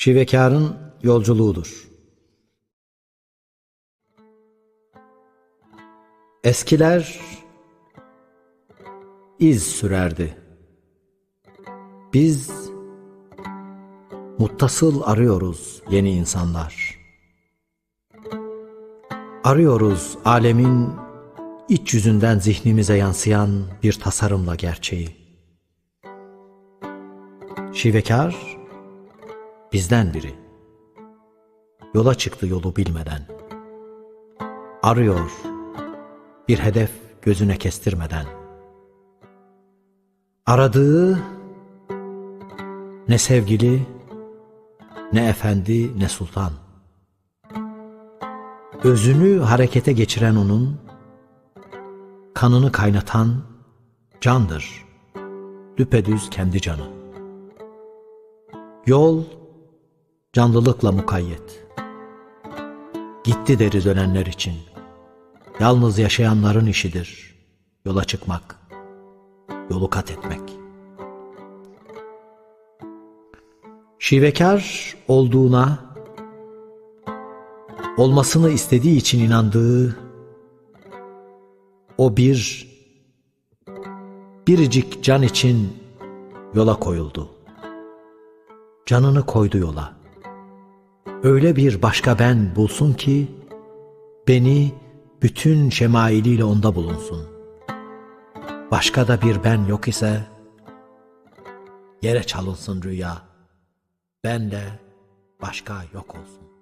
Şivekarın yolculuğudur. Eskiler iz sürerdi. Biz muttasıl arıyoruz yeni insanlar. Arıyoruz alemin iç yüzünden zihnimize yansıyan bir tasarımla gerçeği. Şivekar bizden biri. Yola çıktı yolu bilmeden. Arıyor bir hedef gözüne kestirmeden. Aradığı ne sevgili, ne efendi, ne sultan. Özünü harekete geçiren onun, kanını kaynatan candır. Düpedüz kendi canı. Yol canlılıkla mukayyet. Gitti deri dönenler için. Yalnız yaşayanların işidir. Yola çıkmak, yolu kat etmek. Şivekar olduğuna, olmasını istediği için inandığı o bir biricik can için yola koyuldu. Canını koydu yola. Öyle bir başka ben bulsun ki beni bütün şemailiyle onda bulunsun. Başka da bir ben yok ise yere çalınsın rüya. Ben de başka yok olsun.